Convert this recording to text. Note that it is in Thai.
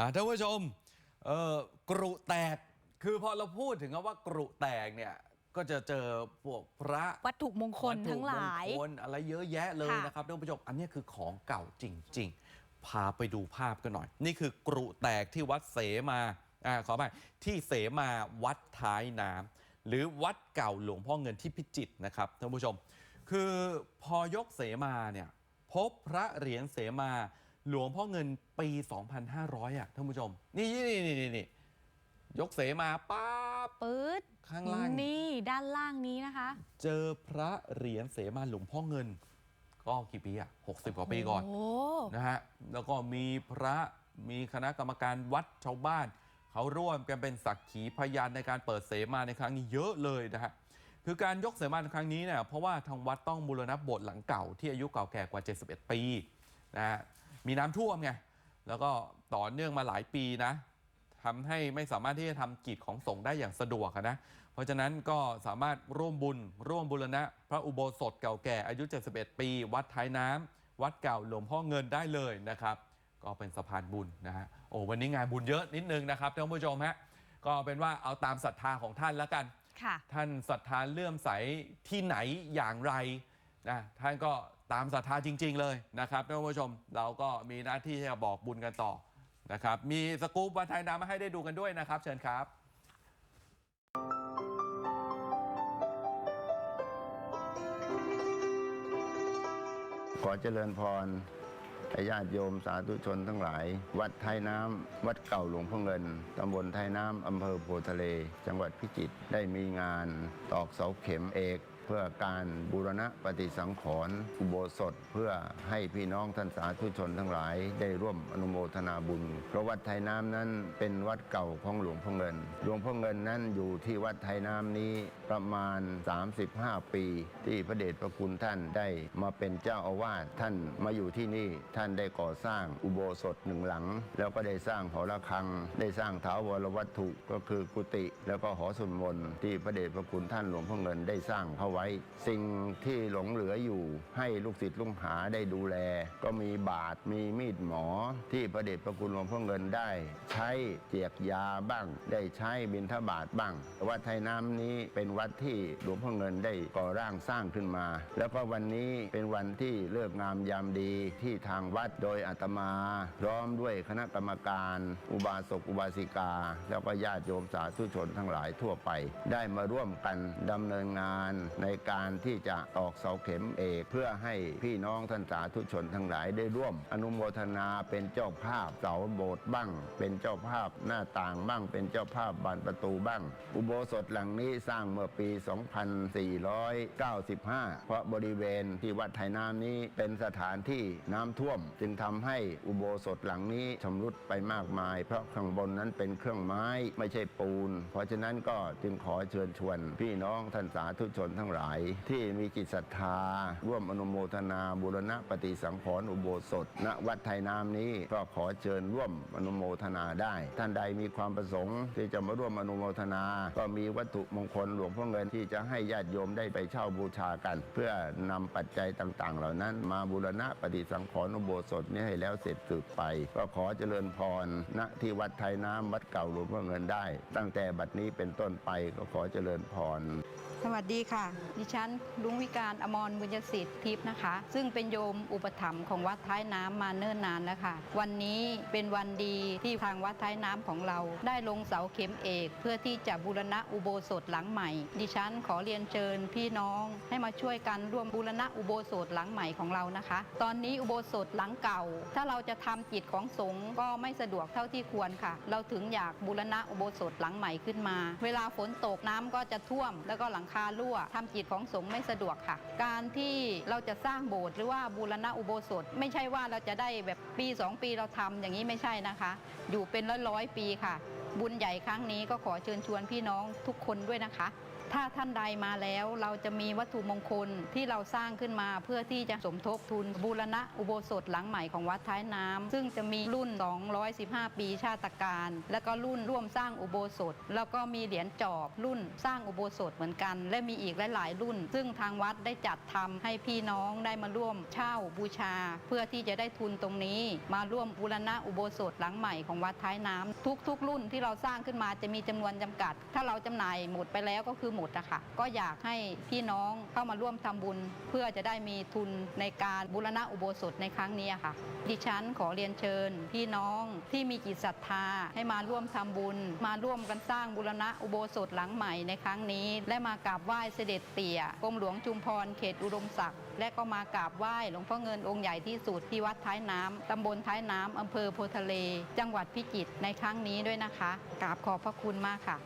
อ่าท่านผู้ชมเอ่อกรุแตก คือพอเราพูดถึงคำว่ากรุแตกเนี่ย ก็จะเจอพวกพระวัตถุมงคลวัตถุทั้งหลายมงคลอะไรเยอะแยะเลยค่ะ นะครับท่านผู้ชม อันนี้คือของเก่าจริง ๆ พาไปดูภาพกันหน่อย นี่คือกรุแตกที่วัดเสมาอ่าขอไปที่เสมาวัดท้ายน้ำหรือวัดเก่าหลวงพ่อเงินที่พิจิตรนะครับท่านผู้ชม คือพอยกเสมาเนี่ยพบพระเหรียญเสมา หลวงพ่อเงินปี 2,500 อะท่านผู้ชม นี่นี่นี่นี่นี่ยกเสมาป๊าบปื๊ดข้างล่างนี่ด้านล่างนี้นะคะ เจอพระเหรียญเสมาหลวงพ่อเงิน ก็กี่ปีอะ60กว่าปีก่อนโอ้นะฮะแล้วก็มีพระมีคณะกรรมการวัดชาวบ้าน เขาร่วมกันเป็นสักขีพยานในการเปิดเสมาในครั้งนี้เยอะเลยนะฮะคือการยกเสมาในครั้งนี้เนี่ยเพราะว่าทางวัดต้องบูรณะโบสถ์หลังเก่าที่อายุเก่าแก่กว่า 71 ปีนะฮะ มีน้ำท่วมไงแล้วก็ต่อเนื่องมาหลายปีนะทำให้ไม่สามารถที่จะทำกิจของสงฆ์ได้อย่างสะดวกอะนะ เพราะฉะนั้นก็สามารถร่วมบุญ ร่วมบุรณะ พระอุโบสถเก่าแก่อายุ 71 ปี วัดท้ายน้ำวัดเก่าหลวงพ่อเงินได้เลยนะครับ ก็เป็นสะพานบุญนะฮะโอ้วันนี้งานบุญเยอะนิดนึงนะครับท่านผู้ชมฮะก็เป็นว่าเอาตามศรัทธาของท่านแล้วกันค่ะท่านศรัทธาเลื่อมใสที่ไหนอย่างไร นะท่านก็ตามศรัทธาจริง ๆ เลยนะครับท่านผู้ชมเราก็มีหน้าที่ที่จะบอกบุญกันต่อนะครับ มีสกู๊ปวัดไทยน้ำมาให้ได้ดูกันด้วยนะครับ เชิญครับขอเจริญพรญาติโยมสาธุชนทั้งหลาย วัดไทยน้ำ วัดเก่าหลวงพ่อเงินตำบลไทยน้ำอำเภอโพทะเล จังหวัดพิจิตรได้มีงานตอกเสาเข็มเอก พื่อการบูรณะปฏิสังขรณ์อุโบสถ เพื่อให้พี่น้องท่านสาธุชนทั้งหลายได้ร่วมอนุโมทนาบุญเพราะวัดไทยน้ำนั้นเป็นวัดเก่าของหลวงพ่อเงิน หลวงพ่อเงินนั้นอยู่ที่วัดไทยน้ำนี้ประมาณ 35 ปี ที่พระเดชพระคุณท่านได้มาเป็นเจ้าอาวาสท่านมาอยู่ที่นี่ท่านได้ก่อสร้างอุโบสถหนึ่งหลัง แล้วก็ได้สร้างหอระฆัง ได้สร้างถาวรวัตถุก็คือกุฏิแล้วก็หอสวดมนที่พระเดชพระคุณท่านหลวงพ่อเงินได้สร้างเข้าไว้สิ่งที่หลงเหลืออยู่ให้ลูกศิษย์ลูกหาได้ดูแล ก็มีบาทมีมีดหมอ ที่พระเดชพระคุณหลวงพ่อเงินได้ ใช้เจียกยาบ้าง ได้ใช้บิณฑบาตบ้าง วัดไทยน้ำนี้เป็นวัดที่หลวงพ่อเงินได้ก่อร่างสร้างขึ้นมา แล้วก็วันนี้เป็นวันที่เลิกงามยามดีที่ทางวัดโดยอาตมาพร้อมด้วยคณะกรรมการ อุบาสกอุบาสิกา แล้วก็ญาติโยมสาธุชนทั้งหลายทั่วไป ได้มาร่วมกันดำเนินงานในการที่จะตอกเสาเข็มเอกเพื่อให้พี่น้องท่านสาธุชนทั้งหลายได้ร่วม อนุโมทนาเป็นเจ้าภาพเสาโบสถ์บ้าง เป็นเจ้าภาพหน้าต่างบ้าง เป็นเจ้าภาพบานประตูบ้าง อุโบสถหลังนี้สร้างเมื่อปี 2495 เพราะบริเวณที่วัดไทยน้ำนี้เป็นสถานที่น้ำท่วม จึงทำให้อุโบสถหลังนี้ชำรุดไปมากมาย เพราะข้างบนนั้นเป็นเครื่องไม้ไม่ใช่ปูน เพราะฉะนั้นก็จึงขอเชิญชวนพี่น้องท่านสาธุชนทั้งหลาย ที่มีจิตศรัทธา ร่วมอนุโมทนาบูรณะปฏิสังขรณ์อุโบสถ ณวัดไทยน้ำนี้ก็ขอเชิญร่วมอนุโมทนาได้ ท่านใดมีความประสงค์ ที่จะมาร่วมอนุโมทนา ก็มีวัตถุมงคลหลวงพ่อเงินที่จะให้ญาติโยมได้ไปเช่าบูชากัน เพื่อนำปัจจัยต่างๆ เหล่านั้น มาบูรณะปฏิสังขรณ์อุโบสถนี้ให้แล้วเสร็จสืบไป ก็ขอเจริญพรณที่วัดไทยน้ำวัดเก่าหลวงพ่อเงินได้ ตั้งแต่บัดนี้เป็นต้นไปก็ขอเจริญพร สวัสดีค่ะดิฉันลุงวิการอมรบุญยสิทธิ์ทิพย์นะคะ ซึ่งเป็นโยมอุปถัมภ์ของวัดท้ายน้ำมาเนิ่นนานแล้วค่ะ วันนี้เป็นวันดีที่ทางวัดท้ายน้ำของเรา ได้ลงเสาเข็มเอก เพื่อที่จะบูรณะอุโบสถหลังใหม่ ดิฉันขอเรียนเชิญพี่น้องให้มาช่วยกันร่วมบูรณะอุโบสถหลังใหม่ของเรานะคะ ตอนนี้อุโบสถหลังเก่า ถ้าเราจะทำกิจของสงฆ์ก็ไม่สะดวกเท่าที่ควรค่ะ เราถึงอยากบูรณะอุโบสถหลังใหม่ขึ้นมา เวลาฝนตกน้ำก็จะท่วม แล้วก็หลังคารั่วทำกิจของสงฆ์ไม่สะดวกค่ะ การที่เราจะสร้างโบสถ์หรือว่าบูรณะอุโบสถ ไม่ใช่ว่าเราจะได้แบบปี 2 ปีเราทำอย่างนี้ไม่ใช่นะคะ อยู่เป็นร้อยร้อยๆปีค่ะ บุญใหญ่ครั้งนี้ก็ขอเชิญชวนพี่น้องทุกคนด้วยนะคะ ถ้าท่านใดมาแล้วเราจะมีวัตถุมงคลที่เราสร้างขึ้นมาเพื่อที่จะสมทบทุนบูรณะอุโบสถหลังใหม่ของวัดท้ายน้ำซึ่งจะมีรุ่น 215 ปีชาตการ และก็รุ่นร่วมสร้างอุโบสถ แล้วก็มีเหรียญจอบรุ่นสร้างอุโบสถเหมือนกัน และมีอีกหลาย ๆ รุ่น ซึ่งทางวัดได้จัดทำให้พี่น้องได้มาร่วมเช่าบูชา เพื่อที่จะได้ทุนตรงนี้ มาร่วมบูรณะอุโบสถหลังใหม่ของวัดท้ายน้ำทุก ๆ รุ่นที่เราสร้างขึ้นมาจะมีจำนวนจำกัด ถ้าเราจำหน่ายหมดไปแล้วก็คือหมดอะคะก็อยากให้พี่น้องเข้ามาร่วมทำบุญ เพื่อจะได้มีทุนในการบูรณะอุโบสถในครั้งนี้ค่ะ ดิฉันขอเรียนเชิญ พี่น้องที่มีจิตศรัทธาให้มาร่วมทำบุญ มาร่วมกันสร้างบูรณะอุโบสถหลังใหม่ในครั้งนี้ และมากราบไหว้เสด็จเตี่ยกรมหลวงชุมพรเขตอุดมศักดิ์และก็มากราบไหว้หลวงพ่อเงินองค์ใหญ่ที่สุดที่วัดท้ายน้ำตำบลท้ายน้ำอำเภอโพทะเล จังหวัดพิจิตรในครั้งนี้ด้วยนะคะกราบขอบพระคุณมากค่ะ